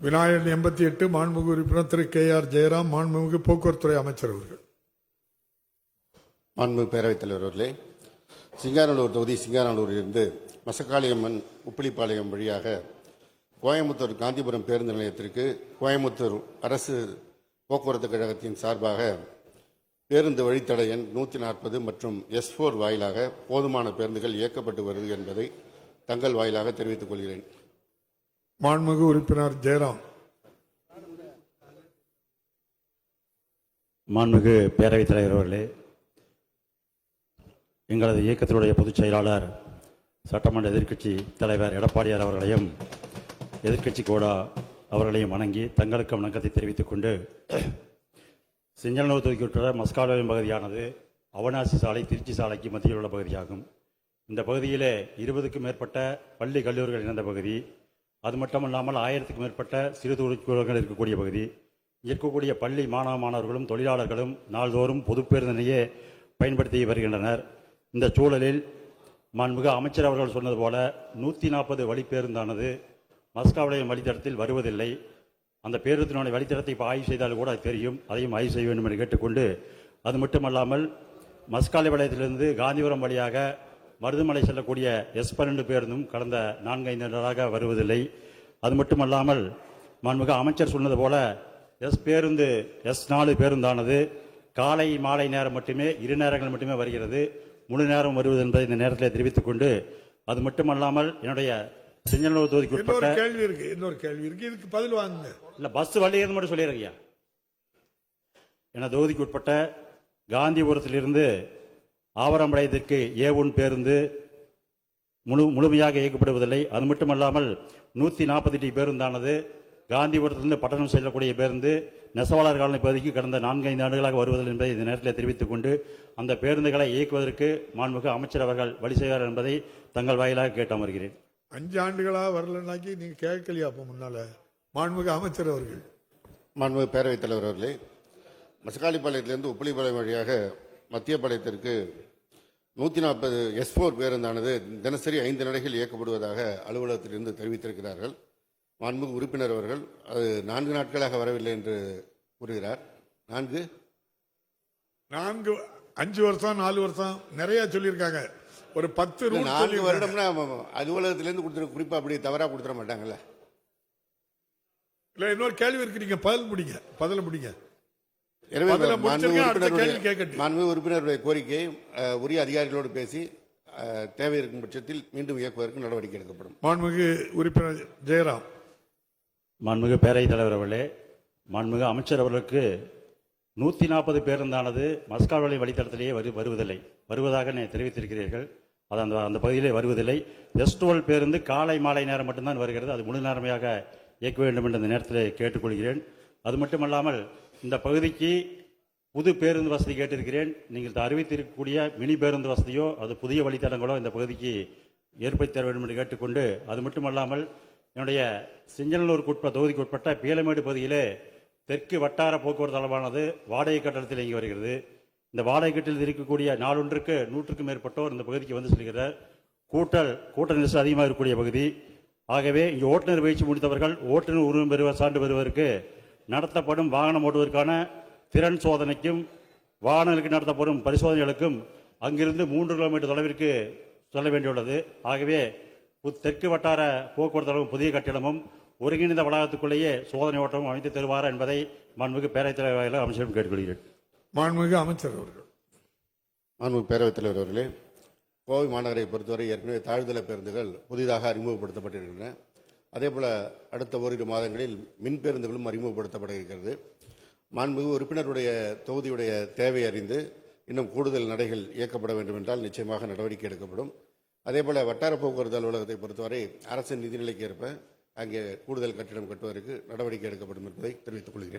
விநாயகன் எண்பத்தி எட்டு மாண்புமிகு உறுப்பினர் திரு கே ஆர் ஜெயராம் மாண்புமிகு போக்குவரத்துறை அமைச்சர் அவர்கள். மாண்புமிகு பேரவைத் தலைவர் அவர்களே சிங்காநல்லூர் தொகுதி சிங்காநல்லூரிலிருந்து மசக்காளியம்மன் உப்பிலிப்பாளையம் வழியாக கோயம்புத்தூர் காந்திபுரம் பேருந்து நிலையத்திற்கு கோயம்புத்தூர் அரசு போக்குவரத்து கழகத்தின் சார்பாக பேருந்து வழித்தடை எண் நூற்றி நாற்பது மற்றும் எஸ் ஃபோர் வாயிலாக போதுமான பேருந்துகள் இயக்கப்பட்டு வருது என்பதை தங்கள் வாயிலாக தெரிவித்துக் கொள்கிறேன். மாண்புமிகு உறுப்பினர் ஜெயராம். மாண்புமிகு பேரவைத் தலைவர் அவர்களே எங்களது இயக்கத்தினுடைய பொதுச் செயலாளர் சட்டமன்ற எதிர்க்கட்சி தலைவர் எடப்பாடியார் அவர்களையும் எதிர்க்கட்சி கோடா அவர்களையும் வணங்கி தங்களுக்கு வணக்கத்தை தெரிவித்துக் கொண்டு சிங்களநூர் தொகுதிக்குட்பட்ட மஸ்காலயம் பகுதியானது அவனாசி சாலை திருச்சி சாலைக்கு மத்தியில் உள்ள பகுதியாகும். இந்த பகுதியிலே இருபதுக்கும் மேற்பட்ட பள்ளி கல்லூரிகள் இணைந்த பகுதி. அது மட்டுமல்லாமல் ஆயிரத்துக்கும் மேற்பட்ட சிறு தொழிற்கூடங்கள் இருக்கக்கூடிய பகுதி இருக்கக்கூடிய பள்ளி மாணவ மாணவர்களும் தொழிலாளர்களும் நாள்தோறும் பொது பேருந்தினையே பயன்படுத்தி வருகின்றனர். இந்த சூழலில் மாண்புக அமைச்சர் அவர்கள் சொன்னது போல நூற்றி நாற்பது வழிப்பேருந்தானது மஸ்காவளையம் வழித்தடத்தில் வருவதில்லை. அந்த பேருந்தினுடைய வழித்தடத்தை இப்போ ஆய்வு செய்தால் கூட அது தெரியும். அதையும் ஆய்வு செய்ய வேண்டும் என்று கேட்டுக்கொண்டு அது மட்டுமல்லாமல் மஸ்காலை வளையத்திலிருந்து காந்திபுரம் வழியாக மருதுமலை செல்லக்கூடிய எஸ் பன்னெண்டு பேருந்தும் கடந்த நான்கு ஐந்து நாளாக வருவதில்லை. அது மட்டுமல்லாமல் மாண்புமிகு அமைச்சர் சொன்னது போல எஸ் பேருந்து எஸ் நாலு பேருந்தானது காலை மாலை நேரம் மட்டுமே இரு நேரங்கள் மட்டுமே வருகிறது. முழு நேரம் வருவது என்பதை இந்த நேரத்தில் தெரிவித்துக் கொண்டு அது மட்டுமல்லாமல் என்னுடைய செஞ்சநல்லூர் தொகுதிக்கு உட்பட்ட கேள்வி இருக்கு இன்னொரு கேள்வி இருக்கு. இதுக்கு பதில் வாங்குங்க. இல்ல பஸ் வழியிறது மட்டும் சொல்லிடுறீங்க. என தொகுதிக்கு உட்பட்ட காந்திபுரத்திலிருந்து ஆவரம்பாளையத்திற்கு ஏ ஒன் பேருந்து முழு முழுமையாக இயக்கப்படுவதில்லை. அது மட்டுமல்லாமல் நூற்றி நாற்பத்தி எட்டு பேருந்தானது காந்திபுரத்திலிருந்து பட்டணம் செல்லக்கூடிய பேருந்து நெசவாளர் காலனி பகுதிக்கு கடந்த நான்கு ஐந்து ஆண்டுகளாக வருவதில்லை என்பதை இந்த நேரத்தில் தெரிவித்துக் கொண்டு அந்த பேருந்துகளை இயக்குவதற்கு மாண்புமிகு அமைச்சர் அவர்கள் வழி செய்வார் என்பதை தங்கள் வாயிலாக கேட்டு அமர்கிறேன். அஞ்சு ஆண்டுகளா வரலன்னாக்கி நீங்க கேட்கலையா அப்ப முன்னால? மாண்புமிகு அமைச்சர் அவர்கள். மாண்புமிகு பேரவைத் தலைவர் அவர்களே மசக்காளிப்பாளையத்திலிருந்து உப்பிலிப்பாளையம் வழியாக மத்திய பாளையத்திற்கு நூற்றி நாற்பது எஸ் ஃபோர் பேருந்தானது தினசரி ஐந்து நடைகள் இயக்கப்படுவதாக அலுவலகத்திலிருந்து தெரிவித்திருக்கிறார்கள். மாண்புமிகு உறுப்பினர் அவர்கள் அது நான்கு நாட்களாக வரவில்லை என்று கூறுகிறார். நான்கு? நான்கு அஞ்சு வருஷம் நாலு வருஷம் நிறைய சொல்லியிருக்காங்க. ஒரு பத்து சொல்லியிருக்காங்க. வருடம்னா அலுவலகத்திலிருந்து கொடுத்துரு குறிப்பாக அப்படி தவறாக கொடுத்துட மாட்டாங்கல்ல. இல்ல இன்னொரு கேள்வி இருக்கு நீங்க பதில் முடிங்க பதில முடிங்க. எனவே கேள்வி உறுப்பினருடைய கோரிக்கையை உரிய அதிகாரிகளோடு பேசி தேவை இருக்கும் பட்சத்தில் மீண்டும் இயக்குவதற்கு நடவடிக்கை எடுக்கப்படும். மாண்புமிகு உறுப்பினர் ஜெயராம். மாண்புமிகு பேரவைத் தலைவர் அவர்களே மாண்புமிகு அமைச்சர் அவர்களுக்கு நூற்றி நாற்பது பேருந்தானது மஸ்காவளி வழித்தடத்திலேயே வரு வருவதில்லை. வருவதாக நீ தெரிவித்திருக்கிறீர்கள். அது அந்த அந்த பகுதியிலே வருவதில்லை. எஸ் டுவெல் பேருந்து காலை மாலை நேரம் மட்டும்தான் வருகிறது. அது முழு நேரமையாக இயக்க வேண்டும் என்று இந்த நேரத்தில் கேட்டுக்கொள்கிறேன். அது மட்டுமல்லாமல் இந்த பகுதிக்கு புது பேருந்து வசதி கேட்டிருக்கிறேன். நீங்கள் அறிவித்திருக்கக்கூடிய மினி பேருந்து வசதியோ அது புதிய வழித்தடங்களோ இந்த பகுதிக்கு ஏற்படுத்தி தர வேண்டும் என்று கேட்டுக்கொண்டு அது மட்டுமல்லாமல் என்னுடைய சிஞ்சநல்லூருக்கு உட்பட்ட தொகுதிக்கு உட்பட்ட பீலமேடு பகுதியிலே தெற்கு வட்டார போக்குவரத்து அளவானது வாடகை கட்டணத்தில் இயங்கி வருகிறது. இந்த வாடகை கட்டத்தில் இருக்கக்கூடிய நாளொன்றுக்கு நூற்றுக்கும் மேற்பட்டோர் இந்த பகுதிக்கு வந்து செல்கிறார். கூட்டல் கூட்ட நெரிசல் அதிகமாக இருக்கக்கூடிய பகுதி. ஆகவே இங்கே ஓட்டுநர் பயிற்சி முடித்தவர்கள் ஓட்டுநர் உரிமம் பெறுவர் சான்று பெறுவதற்கு நடத்தப்படும் வாகனம் ஓட்டுவதற்கான திறன் சோதனைக்கும் வாகனங்களுக்கு நடத்தப்படும் பரிசோதனைகளுக்கும் அங்கிருந்து மூன்று கிலோமீட்டர் தொலைவிற்கு செல்ல வேண்டியுள்ளது. ஆகவே பு- தெற்கு வட்டார போக்குவரத்து புதிய கட்டிடமும் ஒருங்கிணைந்த வளாகத்துக்குள்ளேயே சோதனை ஓட்டமும் அமைத்து தருவாரா என்பதை மாண்புமிகு பேரவைத் தலைவர் அமைச்சரிடம் கேட்டுக்கொள்கிறேன். மாண்புமிகு அமைச்சர் அவர்கள். மாண்புமிகு பேரவைத் தலைவர் அவர்களே கோவை மாநகரை பொறுத்தவரை ஏற்கனவே தாழ்தள பேருந்துகள் புதிதாக அறிமுகப்படுத்தப்பட்டிருக்கின்றன. அதேபோல அடுத்த ஓரிரு மாதங்களில் மின் பேருந்துகளும் அறிமுகப்படுத்தப்பட இருக்கிறது மாண்புமிகு உறுப்பினருடைய தொகுதியுடைய தேவை அறிந்து இன்னும் கூடுதல் நடைகள் இயக்கப்பட வேண்டும் என்றால் நிச்சயமாக நடவடிக்கை எடுக்கப்படும். அதேபோல வட்டார போக்குவரத்து அலுவலகத்தை பொறுத்தவரை அரசின் நிதிநிலைக்கு ஏற்ப அங்கே கூடுதல் கட்டிடம் கட்டுவதற்கு நடவடிக்கை எடுக்கப்படும் என்பதை தெரிவித்துக் கொள்கிறேன்.